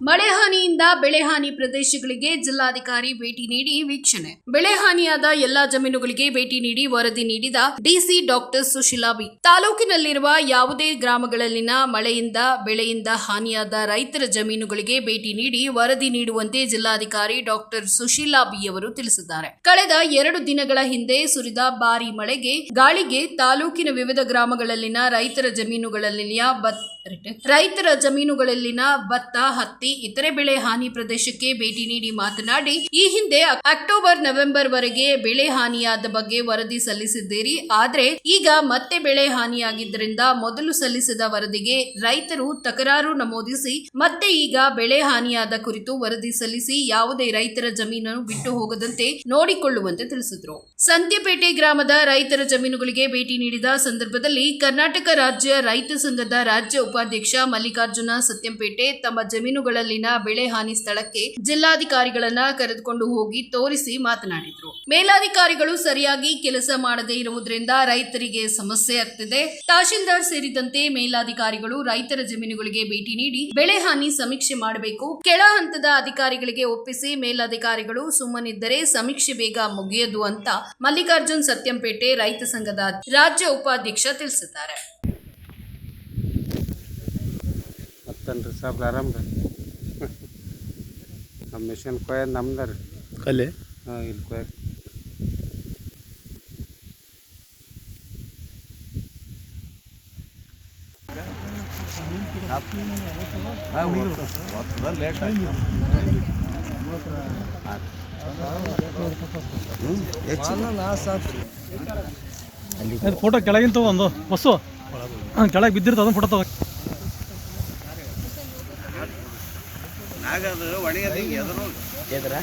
ಮಳೆ ಹಾನಿಯಿಂದ ಬೆಳೆ ಹಾನಿ ಪ್ರದೇಶಗಳಿಗೆ ಜಿಲ್ಲಾಧಿಕಾರಿ ಭೇಟಿ ನೀಡಿ ವೀಕ್ಷಣೆ. ಬೆಳೆ ಹಾನಿಯಾದ ಎಲ್ಲಾ ಜಮೀನುಗಳಿಗೆ ಭೇಟಿ ನೀಡಿ ವರದಿ ನೀಡಿದ ಡಿಸಿ ಡಾಕ್ಟರ್ ಸುಶೀಲಾ ಬಿ. ತಾಲೂಕಿನಲ್ಲಿರುವ ಯಾವುದೇ ಗ್ರಾಮಗಳಲ್ಲಿನ ಮಳೆಯಿಂದ, ಬೆಳೆಯಿಂದ ಹಾನಿಯಾದ ರೈತರ ಜಮೀನುಗಳಿಗೆ ಭೇಟಿ ನೀಡಿ ವರದಿ ನೀಡುವಂತೆ ಜಿಲ್ಲಾಧಿಕಾರಿ ಡಾಕ್ಟರ್ ಸುಶೀಲಾ ಬಿ ಅವರು ತಿಳಿಸಿದ್ದಾರೆ. ಕಳೆದ ಎರಡು ದಿನಗಳ ಹಿಂದೆ ಸುರಿದ ಭಾರಿ ಮಳೆಗೆ ಗಾಳಿಗೆ ತಾಲೂಕಿನ ವಿವಿಧ ಗ್ರಾಮಗಳಲ್ಲಿನ ರೈತರ ಜಮೀನುಗಳಲ್ಲಿನ ರೈತರ ಜಮೀನುಗಳಲ್ಲಿನ ಭತ್ತ, ಹತ್ತಿ ಇತರೆ ಬೆಳೆ ಹಾನಿ ಪ್ರದೇಶಕ್ಕೆ ಭೇಟಿ ನೀಡಿ ಮಾತನಾಡಿ, ಈ ಹಿಂದೆ ಅಕ್ಟೋಬರ್ ನವೆಂಬರ್ ವರೆಗೆ ಬೆಳೆ ಹಾನಿಯಾದ ಬಗ್ಗೆ ವರದಿ ಸಲ್ಲಿಸಿದ್ದೀರಿ. ಆದರೆ ಈಗ ಮತ್ತೆ ಬೆಳೆ ಹಾನಿಯಾಗಿದ್ದರಿಂದ ಮೊದಲು ಸಲ್ಲಿಸಿದ ವರದಿಗೆ ರೈತರು ತಕರಾರು ನಮೂದಿಸಿ, ಮತ್ತೆ ಈಗ ಬೆಳೆ ಹಾನಿಯಾದ ಕುರಿತು ವರದಿ ಸಲ್ಲಿಸಿ ಯಾವುದೇ ರೈತರ ಜಮೀನನ್ನು ಬಿಟ್ಟು ಹೋಗದಂತೆ ನೋಡಿಕೊಳ್ಳುವಂತೆ ತಿಳಿಸಿದರು. ಸಂತ್ಯಪೇಟೆ ಗ್ರಾಮದ ರೈತರ ಜಮೀನುಗಳಿಗೆ ಭೇಟಿ ನೀಡಿದ ಸಂದರ್ಭದಲ್ಲಿ ಕರ್ನಾಟಕ ರಾಜ್ಯ ರೈತ ಸಂಘದ ರಾಜ್ಯ ಉಪಾಧ್ಯಕ್ಷ ಮಲ್ಲಿಕಾರ್ಜುನ ಸತ್ಯಂಪೇಟೆ ತಮ್ಮ ಜಮೀನುಗಳಲ್ಲಿನ ಬೆಳೆ ಹಾನಿ ಸ್ಥಳಕ್ಕೆ ಜಿಲ್ಲಾಧಿಕಾರಿಗಳನ್ನ ಕರೆದುಕೊಂಡು ಹೋಗಿ ತೋರಿಸಿ ಮಾತನಾಡಿದರು. ಮೇಲಾಧಿಕಾರಿಗಳು ಸರಿಯಾಗಿ ಕೆಲಸ ಮಾಡದೇ ಇರುವುದರಿಂದ ರೈತರಿಗೆ ಸಮಸ್ಯೆ ಆಗ್ತಿದೆ. ತಹಶೀಲ್ದಾರ್ ಸೇರಿದಂತೆ ಮೇಲಾಧಿಕಾರಿಗಳು ರೈತರ ಜಮೀನುಗಳಿಗೆ ಭೇಟಿ ನೀಡಿ ಬೆಳೆ ಹಾನಿ ಸಮೀಕ್ಷೆ ಮಾಡಬೇಕು. ಕೆಳ ಹಂತದ ಅಧಿಕಾರಿಗಳಿಗೆ ಒಪ್ಪಿಸಿ ಮೇಲಾಧಿಕಾರಿಗಳು ಸುಮ್ಮನಿದ್ದರೆ ಸಮೀಕ್ಷೆ ಬೇಗ ಮುಗಿಯದು ಅಂತ ಮಲ್ಲಿಕಾರ್ಜುನ್ ಸತ್ಯಂಪೇಟೆ ರೈತ ಸಂಘದ ರಾಜ್ಯ ಉಪಾಧ್ಯಕ್ಷ ತಿಳಿಸಿದ್ದಾರೆ. ನಮ್ಮ ಮಿಷನ್ ಕೊಯ್ಯೋದು ನಮ್ದು ರೀ. ಅಲ್ಲಿ? ಹಾಂ ಇಲ್ಲಿ ಕೊಯ್ಯಕ್ಕೆ ಅದು ಫೋಟೋ ಕೆಳಗಿಂತ ಒಂದು ಬಸ್ಸು ಕೆಳಗೆ ಬಿದ್ದಿರ್ತದೆ ಫೋಟೋ ತಗೋ. ಆಗದು ಒಣಗದ ಹಿಂಗೆ ಎದುರು ಹೋಗಿ. ಎದ್ರ?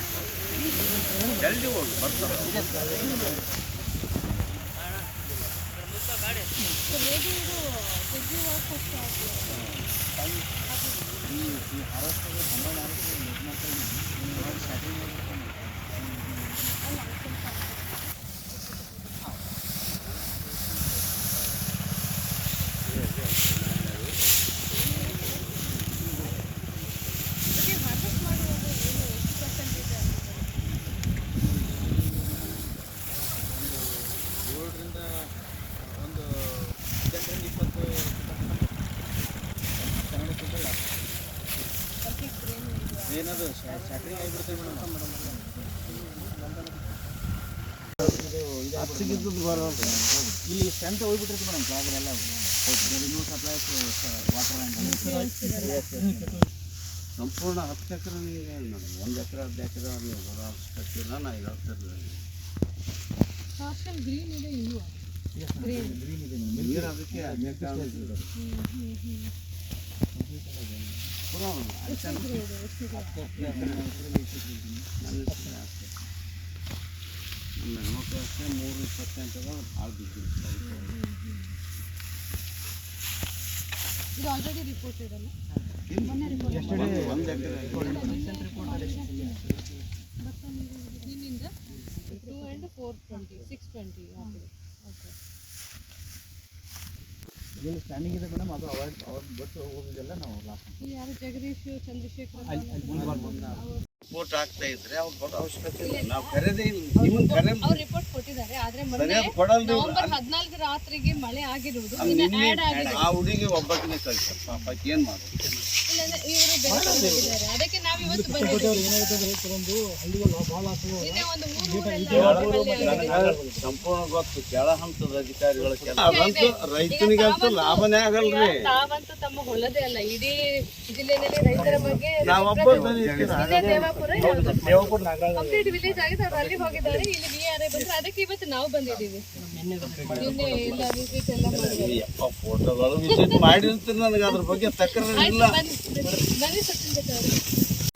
ಜಲ್ದಿ ಹೋಗಿ ಬರ್ತಾರೆ ಈ ಮಹಾರಾಷ್ಟ್ರದ ಕನ್ನಡ ಸಂಪೂರ್ಣ ಹತ್ತು ಎಕರೆ ನೀರು ಮೇಡಮ್. ಒಂದು ಎಕರೆ ಹತ್ತು ಎಕರೆ ನೀವು ಬರೋ ಅವಶ್ಯಕತೆ ಇಲ್ಲ ನಾ ಹೇಳ್ತಿರ್ಲಿ ನೀರು. ಅದಕ್ಕೆ ಬೇಕಾಗುತ್ತೆ. ಪುರಾ ಅಷ್ಟೇ. ನನ್ನ ಹೆಸ್ರು ಅಷ್ಟೇ. ನಮ್ಮ ಹೆಣ್ಮಕ್ಳು ಅಷ್ಟೇ ಮೂರು ಇಪ್ಪತ್ತೆಂಟು ಅದ ಭಾಳ ಬಿದ್ದಿರುತ್ತೆ ಇದು ಆಲ್ರೆಡಿ ರಿಪೋರ್ಟೆಡ್ ಅಲ್ಲ ಒಂದು ಎಕರೆ ನಿನ್ನಿಂದ two and four twenty six twenty okay ಇಲ್ಲಿ ಯಾರು ಜಗದೀಶ್ ಚಂದ್ರಶೇಖರ್ ರಿಪೋರ್ಟ್ ಆಗ್ತಾ ಇದ್ರೆ ಅವ್ರು ಬರೋ ಅವಶ್ಯಕತೆ ಇಲ್ಲ. ನಾವು ಕರೆದೇ ಇಲ್ಲ. ನಿಮ್ಗೆ ಕರೆ ಅವ್ರು ರಿಪೋರ್ಟ್ ಕೊಟ್ಟಿದ್ದಾರೆ. ಆದ್ರೆ ಮೊನ್ನೆ ನವೆಂಬರ್ ಹದಿನಾಲ್ಕು ರಾತ್ರಿಗೆ ಮಳೆ ಆಗಿರುವುದು ಅದು ನಿನ್ನೆ ನಿನ್ನೆ ಆಗಿದೆ ಆ ಹುಡುಗಿ ಒಬ್ಬಕಿನೇ ಕಳ್ಸ ಪಾಪ ಏನ್ ಮಾಡೋದು ಇವರು ಅದಕ್ಕೆ ಸಂಪೂರ್ಣ ಗೊತ್ತು. ಕೆಳ ಹಂತದ ಅಧಿಕಾರಿಗಳ ರೈತನಿಗಂತೂ ಲಾಭನೇ ಆಗಲ್ರಿ. ತಾವಂತೂ ತಮ್ಮ ಹೊಲದೇ ಅಲ್ಲ. ಇಡೀ ಜಿಲ್ಲೆಯಲ್ಲಿ ರೈತರ ಬಗ್ಗೆ ನಾವೊಬ್ಬ ಇದೇ ದೇವಾಪುರ ಕಂಪ್ಲೀಟ್ ವಿಲೇಜ್ ಆಗಿದೆ. ಅವ್ರು ಅಲ್ಲಿ ಹೋಗಿದ್ದಾರೆ. ಇಲ್ಲಿ ವಿ ಆರ್ ಐ ಬಂದ್ರೆ. ಅದಕ್ಕೆ ಇವತ್ತು ನಾವು ಬಂದಿದ್ದೀವಿ. ನಿನ್ನೆ ಎಲ್ಲ ವಿಸಿಟ್ ಎಲ್ಲ ಮಾಡಿದ್ದಾರೆ ಯಪ್ಪ ಫೋಟೋಗಳು ವಿಸಿಟ್ ಮಾಡಿರ್ತೀನಿ ನನಗೆ ಅದ್ರ ಬಗ್ಗೆ ಬನ್ನಿ. ಸಚಿನ್ ಅವರು.